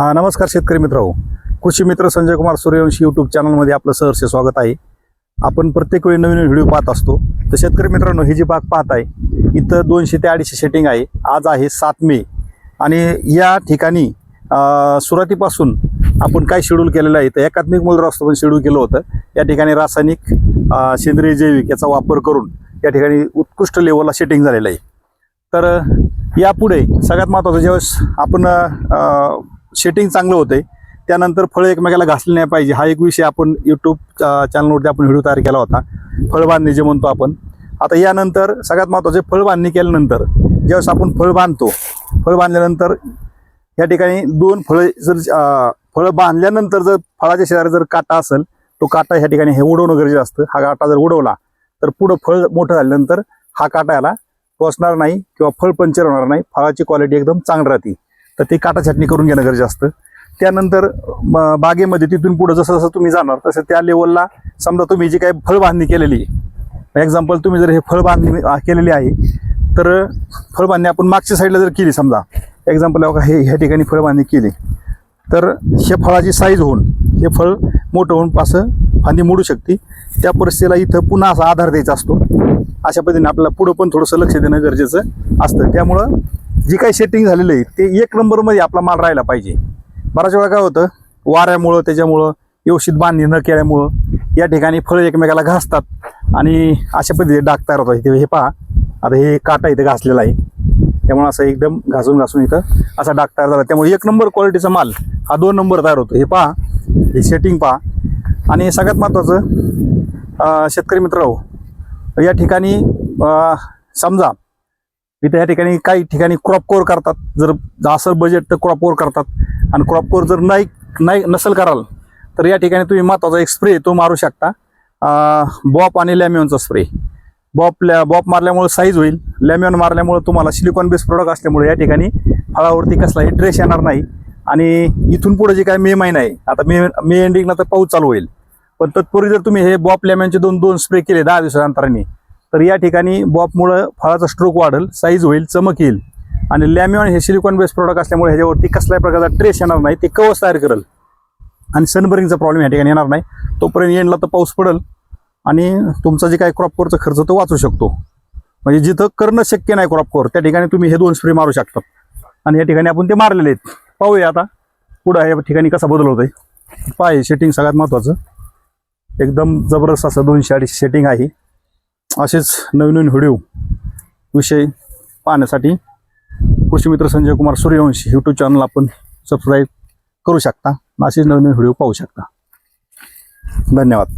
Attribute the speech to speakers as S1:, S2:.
S1: हां नमस्कार शेतकरी मित्र कृषी मित्र संजय कुमार सूर्यवंशी यूट्यूब चॅनलमध्ये आपलं सहर्ष स्वागत आहे. आपण प्रत्येक वेळी नवीन व्हिडिओ पाहत असतो. तर शेतकरी मित्रांनो ही जी बाग पाहत आहे इथं दोनशे ते अडीचशे सेटिंग आहे. आज आहे सात मे. आणि या ठिकाणी सुरुवातीपासून आपण काय शेड्यूल केलेलं आहे तर एकात्मिक मूलद्रव असतं पण शेड्यूल केलं होतं. या ठिकाणी रासायनिक सेंद्रिय जैविक याचा वापर करून या ठिकाणी उत्कृष्ट लेवलला सेटिंग झालेलं आहे. तर यापुढे सगळ्यात महत्त्वाचं ज्यावेळेस आपण शेटिंग चांगलं होतंय. त्यानंतर फळं एकमेकाला घासली नाही पाहिजे. हा एक विषय आपण यूट्यूब चॅनलवरती आपण व्हिडिओ तयार केला होता. फळबांधणी जे म्हणतो आपण. आता यानंतर सगळ्यात महत्त्वाचे फळबांधणी केल्यानंतर ज्यावेळेस आपण फळ बांधतो फळ बांधल्यानंतर या ठिकाणी दोन फळं जर फळं बांधल्यानंतर जर फळाच्या शेजारी जर काटा असेल तो काटा ह्या ठिकाणी हे उडवणं गरजेचं असतं. हा काटा जर उडवला तर पुढं फळ मोठं झाल्यानंतर हा काटा याला टोचणार नाही किंवा फळ पंचर होणार नाही. फळाची क्वालिटी एकदम चांगली राहते. तर ते काटा छाटणी करून घेणं गरजेचं असतं. त्यानंतर बागेमध्ये तिथून पुढं जसं जसं तुम्ही जाणार तसं त्या लेवलला समजा तुम्ही जी काही फळबांधणी केलेली आहे. एक्झाम्पल तुम्ही जर हे फळबांधणी केलेली आहे तर फळबांधणी आपण मागच्या साईडला जर केली समजा एक्झाम्पल हे ह्या ठिकाणी फळबांधणी केली. तर हे फळाची साईज होऊन हे फळ मोठं होऊन असं फांदी मोडू शकते. त्या परिस्थितीला इथं पुन्हा असा आधार द्यायचा असतो. अशा पद्धतीने आपल्याला पुढं पण थोडंसं लक्ष देणं गरजेचं असतं. त्यामुळं जी काही सेटिंग झालेलं आहे ते एक नंबरमध्ये आपला माल राहायला पाहिजे. बऱ्याच वेळा काय होतं वाऱ्यामुळं त्याच्यामुळं व्यवस्थित बांधणी न केल्यामुळं या ठिकाणी फळं एकमेकाला घासतात. आणि अशा पद्धतीने डाग तयार होतात. इथे हे पहा आता हे काटा इथं घासलेला आहे. त्यामुळे असं एकदम घासून घासून इथं असा डाग तयार झाला. त्यामुळे एक नंबर क्वालिटीचा माल हा दोन नंबर तयार होतो. हे पहा हे सेटिंग पहा. आणि सगळ्यात महत्त्वाचं शेतकरी मित्र या ठिकाणी समजा इथे या ठिकाणी काही ठिकाणी क्रॉप कोर करतात. जर असं बजेट तर क्रॉप कोर करतात. आणि क्रॉप कोर जर नाही नाही नसेल कराल तर या ठिकाणी तुम्ही महत्त्वाचा एक स्प्रे तो मारू शकता. बॉप आणि लॅमिओनचा स्प्रे बॉप लॅ बॉप मारल्यामुळे साईज होईल. लॅमिओन मारल्यामुळे तुम्हाला सिलिकॉन बेस प्रोडक्ट असल्यामुळे या ठिकाणी फळावरती कसलाही ट्रेस येणार नाही. आणि इथून पुढे जे काय मे महिना आहे आता मे मे एंडिंगला तर पाऊस चालू होईल. पण तत्पूर्वी जर तुम्ही हे बॉप लॅमिओनचे दोन दोन स्प्रे केले दहा दिवसांतराने तर या ठिकाणी बॉपमुळं फळाचा स्ट्रोक वाढेल साईज होईल चमक येईल. आणि लॅमिओन हे सिलिकॉन बेस्ड प्रोडक्ट असल्यामुळे ह्याच्यावरती कसल्याही प्रकारचा ट्रेस येणार नाही ते कवच तयार करेल. आणि सनबर्निंगचा प्रॉब्लेम या ठिकाणी येणार नाही. तोपर्यंत एंडला तर पाऊस पडेल आणि तुमचा जे काही क्रॉप कोरचा खर्च तो वाचू शकतो. म्हणजे जिथं करणं शक्य नाही क्रॉप कोर त्या ठिकाणी तुम्ही हे दोन स्प्रे मारू शकतात आणि या ठिकाणी आपण ते मारलेले आहेत. पाहूया आता पुढं या ठिकाणी कसा बदल होतोय. पाय सेटिंग सगळ्यात महत्त्वाचं एकदम जबरदस्त असं दोनशे अडीचशे सेटिंग आहे. असेच नवीन नवीन व्हिडिओ विषय पाहण्यासाठी कृषी मित्र संजय कुमार सूर्यवंशी यूट्यूब चॅनल आपण सबस्क्राईब करू शकता. असेच नवीन नवीन व्हिडिओ पाहू शकता. धन्यवाद.